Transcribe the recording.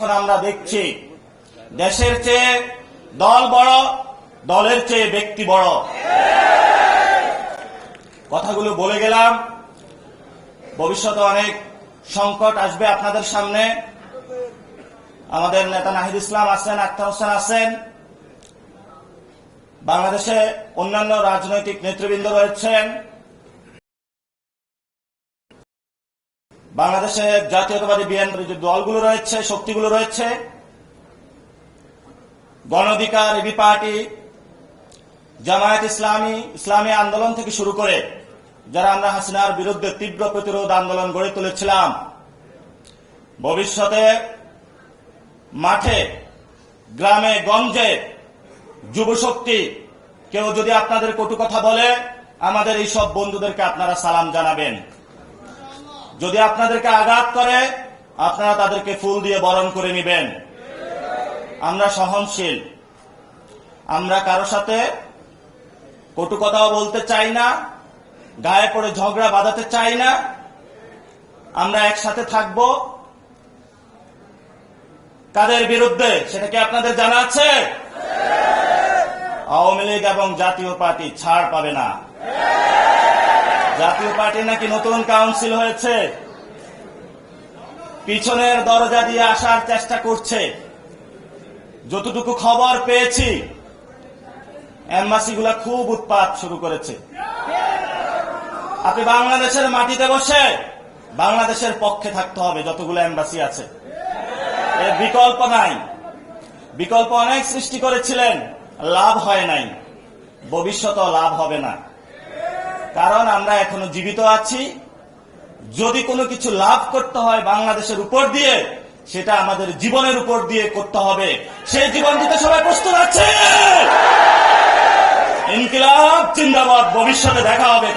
এখন আমরা দেখছি, দেশের চেয়ে দল বড়, দলের চেয়ে ব্যক্তি বড়। কথাগুলো বলে গেলাম। ভবিষ্যতে অনেক সংকট আসবে আপনাদের সামনে। আমাদের নেতা নাহিদ ইসলাম আছেন, আক্তার হোসেন আছেন। বাংলাদেশে অন্যান্য রাজনৈতিক নেতৃবৃন্দ রয়েছেন। বাংলাদেশে জাতীয়তাবাদী বিএনপির যে দলগুলো রয়েছে, শক্তিগুলো রয়েছে গণ অধিকার এবি পার্টি, জামায়াত ইসলামী ইসলামী আন্দোলন থেকে শুরু করে যারা আমরা হাসিনার বিরুদ্ধে তীব্র প্রতিরোধ আন্দোলন গড়ে তুলেছিলাম, ভবিষ্যতে মাঠে, গ্রামে, গঞ্জে যুবশক্তি কেউ যদি আপনাদের কটু কথা বলে, আমাদের এই সব বন্ধুদেরকে আপনারা সালাম জানাবেন। যদি আপনাদেরকে আঘাত করে, আপনারা তাদেরকে ফুল দিয়ে বরণ করে নেবেন। আমরা সহনশীল। আমরা কারও সাথে কটু কথাও বলতে চাই না, গায়ে পড়ে ঝগড়া বাঁধাতে চাই না। আমরা একসাথে থাকব। কাদের বিরুদ্ধে, সেটা কি আপনাদের জানা আছে? আওয়ামী লীগ এবং জাতীয় পার্টি ছাড় পাবে না। জাতীয় পার্টি নাকি নতুন কাউন্সিল হয়েছে? পিছনের দরজা দিয়ে আসার চেষ্টা করছে। যতটুকু খবর পেয়েছি, এম্বাসিগুলা খুব উৎপাত শুরু করেছে। আপনি বাংলাদেশের মাটিতে বসে বাংলাদেশের পক্ষে থাকতে হবে, যতগুলো এম্বাসি আছে। এর বিকল্প নাই। বিকল্প অনেক সৃষ্টি করেছিলেন, লাভ হয় নাই। ভবিষ্যতেও লাভ হবে না। কারণ আমরা এখনও জীবিত আছি। যদি কোনো কিছু লাভ করতে হয় বাংলাদেশের উপর দিয়ে, সেটা আমাদের জীবনের উপর দিয়ে করতে হবে। সেই জীবন দিতে সবাই প্রস্তুত আছে? ইনকিলাব, জিন্দাবাদ, ভবিষ্যতে দেখা হবে।